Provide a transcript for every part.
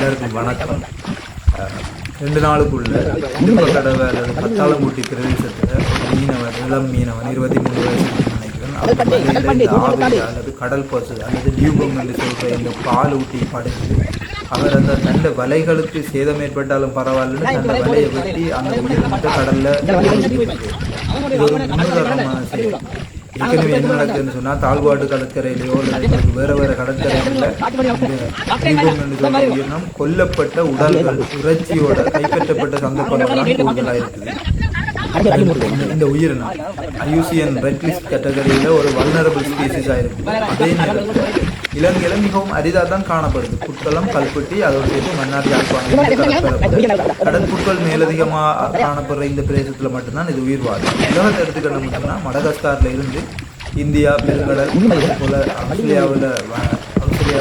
எல்லாருக்கும் வணக்கம். ரெண்டு நாளுக்குள்ள கடவை அல்லது பத்தாளம்பூட்டி பிரதேசத்தில் மீனவன் இளம் மீனவன் இருபத்தி மூணு வயசு நினைக்கிறேன். ஆவில அல்லது கடல் பசு அல்லது டியூபம் என்று சொல்ற இந்த பால் ஊட்டி படைத்து அவர் அந்த தண்ட வலைகளுக்கு சேதம் ஏற்பட்டாலும் பரவாயில்லன்னு தந்த வலையை வெட்டி அந்த உயிரினத்தை கடல்ல. இது ஒரு முன்னுதாரணமான செயல் ஏற்கனவே என்ன நடக்குதுன்னு சொன்னா தாழ்வாடு கடற்கரையிலையோ அல்லது வேற வேற கடற்கரைகளில் கொல்லப்பட்ட உடல்கள் இறைச்சியோட கைப்பற்றப்பட்ட சந்தர்ப்பங்கள்லாம் இருக்குது. இந்த- உயிரினம் ஐயூசிஎன் ரெட் லிஸ்ட் கேட்டகரியில ஒரு வல்னரபிள் ஸ்பீசிஸா இருக்குது அதே நேரத்தில் இலங்கையில மிகவும் அரிதா தான் காணப்படுது. புட்களம் கல்பட்டி அதோட சேர்த்து மன்னார் யாழ்ப்பாணம் கடற்புட்கள் மேலதிகமா காணப்படுற இந்த பிரதேசத்துல மட்டும்தான் இது உயிர் வாழும் உலகத்தை மட்டும்னா மடகாஸ்கார்ல இருந்து இந்தியா பெருங்கடல் போல ஆஸ்திரேலியாவில்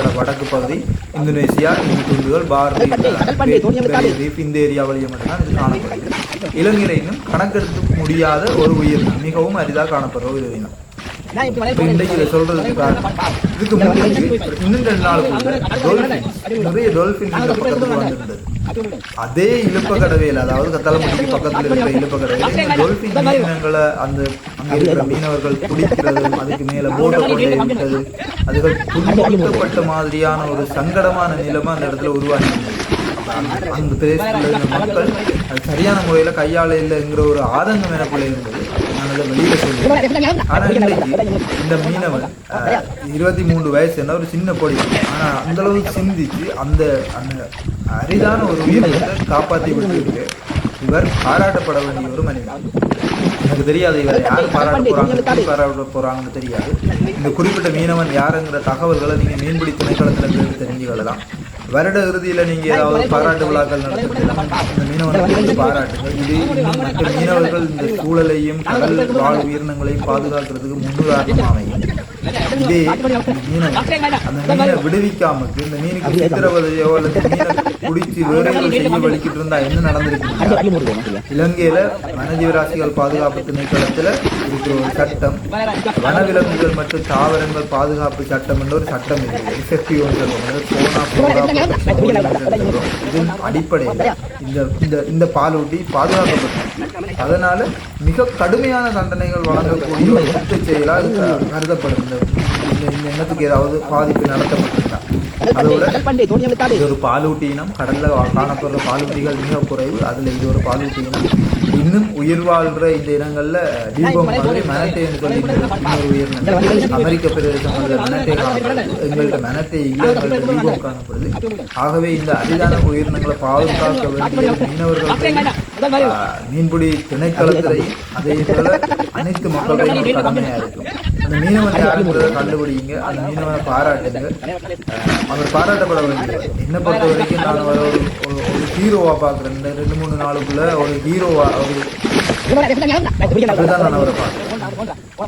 ஆஸ்திரேலியாவோட வடக்கு பகுதி இந்தோனேசியா இந்த துண்டுகள் பார் ரீஃப் இந்த ஏரியாவிலேயே மட்டும்தான் இது காணப்படுது இலங்கையில இன்னும் கணக்கெடுக்க முடியாத ஒரு உயிரினம் மிகவும் அரிதாக காணப்படுற ஒரு உயிரினம். இன்றைக்கு இதை சொல்றதுக்கு காரணம் இதுக்கு முன்னாடி இன்னும் ரெண்டு நாளுக்குள்ள டால்பின்ஸ் நிறைய டால்பின்ஸ் இந்த பக்கத்துக்கு வந்திருந்தது. அதே இழுப்ப கடவையில் அதாவது கத்தளம்பட்டிக்கு பக்கத்துல இருக்கிற இழுப்ப கடவையில் டால்பின் மீனங்களை அந்த அங்க இருக்கிற மீனவர்கள் குடிக்கிறது அதுக்கு மேல போட்டை கொண்டு விட்டது அதுகள் துன்புறுத்தப்பட்ட மாதிரியான ஒரு சங்கடமான நிலைமை அந்த இடத்துல உருவாகி அந்த- அந்த பிரதேசத்தில் இருந்த மக்கள் அது சரியான முறையில கையாள இல்லைங்கிற ஒரு ஆதங்கம் எனக்குள்ள இருந்தது. நான் அதை வெளியில் சொல்லுவேன் ஆனா இன்னைக்கு இந்த மீனவன் இருபத்தி மூன்று வயசு என்ன ஒரு சின்ன பொடி. ஆனால் அந்த அளவுக்கு சிந்திச்சு அந்த அந்த அரிதான ஒரு உயிரினத்தை காப்பாற்றி விட்டுருக்கு இவர் பாராட்டப்பட வேண்டிய ஒரு மனிதன். எனக்கு தெரியாது இவர் யார் பாராட்ட போறாங்க பாராட்ட போறாங்கன்னு தெரியாது. இந்த குறிப்பிட்ட மீனவன் யாருங்கிற தகவல்களை நீங்க மீன்பிடி திணைக்களத்தில் கேட்டு தெரிஞ்சுக்கலாம் வருட இறுதியில நீங்க ஏதாவது பாராட்டு விழாக்கள் மீனவனை குறித்து பாராட்டுங்க இது மற்ற மீனவர்கள் இந்த சூழலையும் கடல் வாழ் உயிரினங்களையும் பாதுகாக்கிறதுக்கு முன்னுதாரணமாக அமையும். இதே அந்த மீனை விடுவிக்காமக்கு இந்த மீனுக்கு சித்திரவதையோ அல்லது மீனை குடிச்சு வேற செய்ய வலிக்கிட்டு இருந்தா என்ன நடந்திருக்கு இலங்கையில வனஜீவராசிகள் பாதுகாப்பு திணைக்களத்துல இருக்கிற ஒரு சட்டம் வனவிலங்குகள் மற்றும் தாவரங்கள் பாதுகாப்பு சட்டம் என்ற ஒரு சட்டம் இருக்கு எஸ்எஃப்டி இதன் அடிப்படையில் இந்த இந்த இந்த பாலூட்டி பாதுகாக்கப்பட்டது. அதனால மிக கடுமையான தண்டனைகள் வழங்கக்கூடிய ஒரு குற்றச் செயலா இது க- கருதப்படும் இந்த எண்ணத்துக்கு ஏதாவது பாதிப்பு நடத்தப்பட்டிருந்தா. அதோட இது ஒரு பாலூட்டி இனம் கடல்ல காணப்படுற பாலூட்டிகள் மிக குறைவு. அதுல இது ஒரு பாலூட்டி இனம் இன்னும் உயிர் வாழ்ற இந்த இனங்கள்ல தீபம் மாதிரி என்று சொல்லி இன்னொரு உயிரினம் அமெரிக்க பிரதேசம் காணப்படுது எங்கள்கிட்ட மனட்டை இல்லை எங்கள்கிட்ட தீபம் காணப்படுது. ஆகவே இந்த அரிதான உயிரினங்களை பாதுகாக்க வேண்டிய மீனவர்கள் மீன்பிடி திணைக்களத்திலையும் அதே போல அனைத்து மக்களையும் ஒரு கடமையா இருக்கும். அந்த மீனவன் யாருங்கிறத கண்டுபிடிங்க. அந்த மீனவனை பாராட்டுங்க. அவர் பாராட்டப்பட வேண்டியவர். என்னை பொறுத்த வரைக்கும் நான் ஒரு ஒரு- ஒரு ஹீரோவா பார்க்குறேன். ரெண்டு மூணு நாளுக்குள்ள ஒரு ஹீரோவா ஒரு